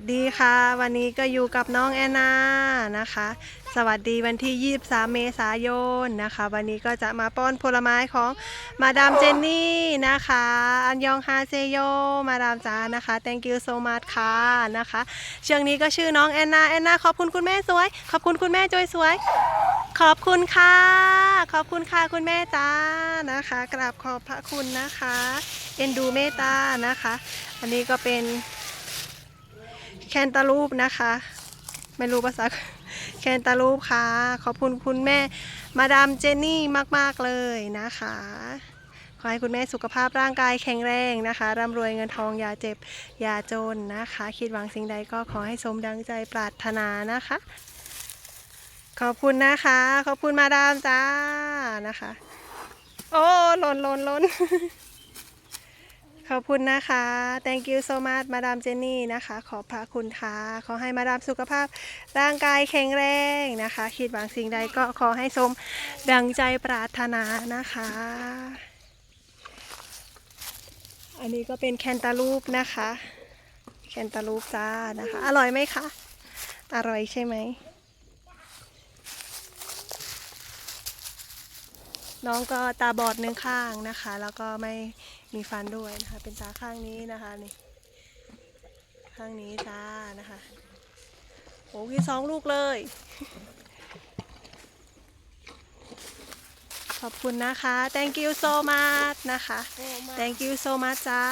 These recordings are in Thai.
วัสดีค่ะ วันนี้ก็อยู่กับน้องแอนนานะคะ สวัสดีวันที่ 23 เมษายนนะคะ วันนี้ก็จะมาป้อนผลไม้ของมาดามเจนนี่นะคะ อันยองฮาเซโยมาดามจ้านะคะ thank you so much ค่ะนะคะเชืองนี้ก็ชื่อน้องแอนนาแอนนาขอบคุณคุณแม่สวย ขอบคุณคุณแม่จอยสวย ขอบคุณค่ะ ขอบคุณค่ะคุณแม่จ้านะคะกราบขอบพระคุณนะคะ เอ็นดูเมตตานะคะ อันนี้ก็เป็น แคนตาลูปนะคะ ไม่รู้ภาษาแคนตาลูปค่ะ ขอบคุณคุณแม่มาดามเจนนี่มาก ๆ เลยนะคะ ขอให้คุณแม่สุขภาพร่างกายแข็งแรงนะคะร่ำรวยเงินทองอย่าเจ็บอย่าจนนะคะ คิดหวังสิ่งใดก็ขอให้สมดังใจปรารถนานะคะ ขอบคุณนะคะ ขอบคุณมาดามจ้านะคะ โอ้หล่นหล่นหล่น ขอบคุณนะคะ thank you so much มาดามเจนนี่นะคะ ขอบพระคุณค่ะ ขอให้มาดามสุขภาพร่างกายแข็งแรงนะคะ คิดหวังสิ่งใดก็ขอให้สมดังใจปรารถนานะคะ อันนี้ก็เป็นแคนตาลูปนะคะ แคนตาลูปจ้านะคะ อร่อยไหมคะ อร่อยใช่ไหม น้องก็ตาบอดหนึ่งข้างนะคะ แล้วก็ไม่มีฟันด้วยนะคะ เป็นตาข้างนี้นะคะนี่ข้างนี้จ้านะคะโอ้ยสองลูกเลย ขอบคุณนะคะ thank you so much นะคะ thank you so much จ้า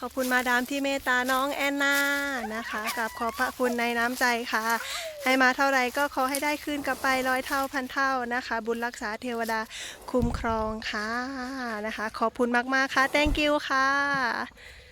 ขอบคุณมาดามที่เมตตาน้องแอนนานะคะกับขอบพระคุณในน้ำใจค่ะ ให้มาเท่าไรก็ขอให้ได้คืนกลับไปร้อยเท่าพันเท่านะคะ บุญรักษาเทวดาคุ้มครองค่ะนะคะ ขอบคุณมากๆค่ะ thank you ค่ะ